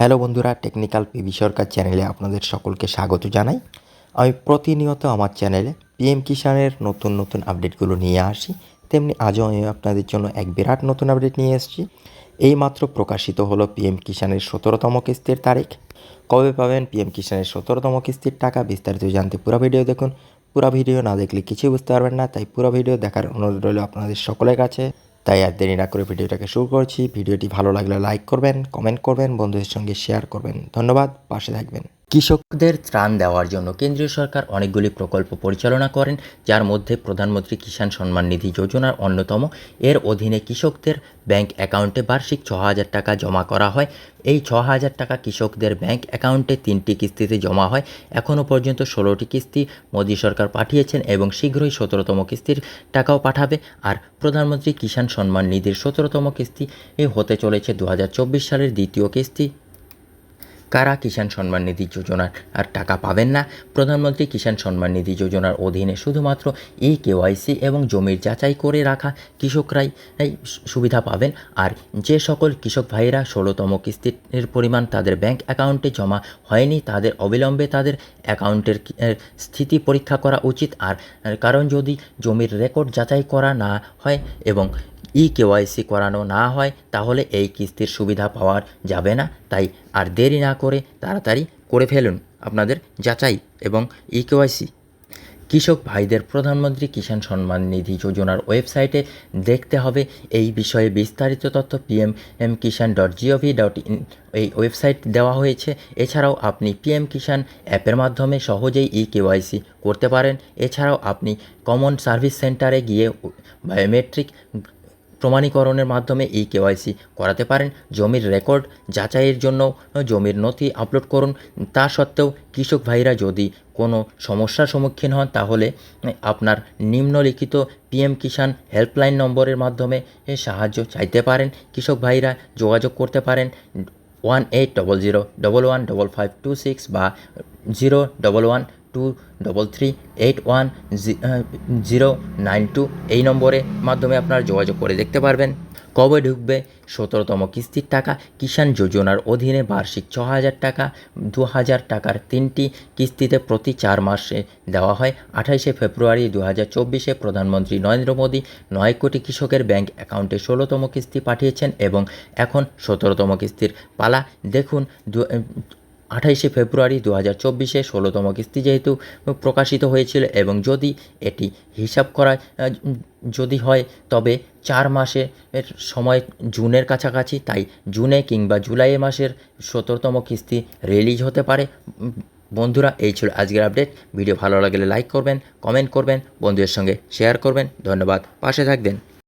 Hello বন্ধুরা, technical PB সরকার চ্যানেলে আপনাদের সকলকে স্বাগত জানাই। আমি প্রতিনিয়ত আমার চ্যানেলে পিএম কিষানের নতুন নতুন আপডেটগুলো নিয়ে আসি। তেমনি আজও আমি আপনাদের জন্য এক বিরাট নতুন আপডেট নিয়ে এসেছি। এইমাত্র প্রকাশিত হলো পিএম কিষানের সতেরোতম কিস্তির তারিখ। কবে পাবেন পিএম কিষানের সতেরোতম কিস্তির টাকা বিস্তারিত জানতে পুরো ভিডিও দেখুন। পুরো ভিডিও না দেখলে কিছুই বুঝতে পারবেন না, তাই পুরো ভিডিও দেখার অনুরোধ রইল আপনাদের সকলের কাছে। তাই আর দেরি না করে ভিডিওটাকে শুরু করছি। ভিডিওটি ভালো লাগলে লাইক করবেন কমেন্ট করবেন, বন্ধুদের সঙ্গে শেয়ার করবেন। ধন্যবাদ, পাশে থাকবেন। কৃষকদের ত্রাণ দেওয়ার জন্য কেন্দ্রীয় সরকার অনেকগুলি প্রকল্প পরিচালনা করেন, যার মধ্যে প্রধানমন্ত্রী কিষাণ সম্মান নিধি যোজনার অন্যতম। এর অধীনে কৃষকদের ব্যাংক অ্যাকাউন্টে বার্ষিক ছ হাজার টাকা জমা করা হয়। এই ছ হাজার টাকা কৃষকদের ব্যাংক অ্যাকাউন্টে তিনটি কিস্তিতে জমা হয়। এখনও পর্যন্ত ষোলোটি কিস্তি মোদী সরকার পাঠিয়েছেন এবং শীঘ্রই সতেরোতম কিস্তির টাকাও পাঠাবে। আর প্রধানমন্ত্রী কিষাণ সম্মান নিধির সতেরোতম কিস্তি হতে চলেছে দু হাজার চব্বিশ সালের দ্বিতীয় কিস্তি। কারা কিষাণ সম্মান নিধি যোজনার আর টাকা পাবেন না? প্রধানমন্ত্রী কিষাণ সম্মান নিধি যোজনার অধীনে শুধুমাত্র ই কেওয়াইসি এবং জমির যাচাই করে রাখা কৃষকরাই সুবিধা পাবেন। আর যে সকল কৃষক ভাইয়েরা ষোলোতম কিস্তির পরিমাণ তাদের ব্যাংক অ্যাকাউন্টে জমা হয়নি, তাদের অবিলম্বে তাদের অ্যাকাউন্টের স্থিতি পরীক্ষা করা উচিত। আর কারণ যদি জমির রেকর্ড যাচাই করা না হয় এবং ই কেওয়াইসি করানো না হয়, তাহলে এই কিস্তির সুবিধা পাওয়া যাবে না। তাই আর দেরি না করে তাড়াতাড়ি করে ফেলুন আপনাদের যাচাই এবং ই কেওয়াইসি কৃষক ভাইদের প্রধানমন্ত্রী কিষাণ সম্মান নিধি যোজনার ওয়েবসাইটে দেখতে হবে। এই বিষয়ে বিস্তারিত তথ্য PM M Kisan dot GOV dot in এই ওয়েবসাইট দেওয়া হয়েছে। এছাড়াও আপনি পিএম কিষাণ অ্যাপের মাধ্যমে সহজেই ই কেওয়াইসি করতে পারেন। এছাড়াও আপনি কমন সার্ভিস সেন্টারে গিয়ে বায়োমেট্রিক প্রমাণীকরণের মাধ্যমে ই কেওয়াইসি করাতে পারেন। জমির রেকর্ড যাচাইয়ের জন্য জমির নথি আপলোড করুন। তা সত্ত্বেও কৃষক ভাইরা যদি কোনো সমস্যার সম্মুখীন হন, তাহলে আপনার নিম্নলিখিত পিএম কিষাণ হেল্পলাইন নম্বরের মাধ্যমে সাহায্য চাইতে পারেন। কৃষক ভাইরা যোগাযোগ করতে পারেন one eight double zero double one double five two six বা zero double one two double three eight one zero nine two এই নম্বরের মাধ্যমে আপনারা যোগাযোগ করে দেখতে পারবেন। কবে ঢুকবে? সতেরোতম কিস্তির টাকা, কিষাণ যোজনার অধীনে বার্ষিক ছ হাজার টাকা দু হাজার টাকার তিনটি কিস্তিতে প্রতি চার মাসে দেওয়া হয়। আঠাইশে ফেব্রুয়ারি দু হাজার চব্বিশে প্রধানমন্ত্রী নরেন্দ্র মোদী নয় কোটি কৃষকের ব্যাংক অ্যাকাউন্টে ষোলোতম কিস্তি পাঠিয়েছেন এবং এখন সতেরোতম কিস্তির পালা। দেখুন আঠাইশে ফেব্রুয়ারি দু হাজার চব্বিশে ষোলোতম কিস্তি যেহেতু প্রকাশিত হয়েছিল এবং যদি এটি হিসাব করা যদি হয়, তবে চার মাসে এর সময় জুনের কাছাকাছি, তাই জুনে কিংবা জুলাই মাসের সতেরোতম কিস্তি রিলিজ হতে পারে। বন্ধুরা, এই ছিল আজকের আপডেট। ভিডিও ভালো লাগলে লাইক করবেন, কমেন্ট করবেন, বন্ধুদের সঙ্গে শেয়ার করবেন। ধন্যবাদ। পাশে থাকবেন।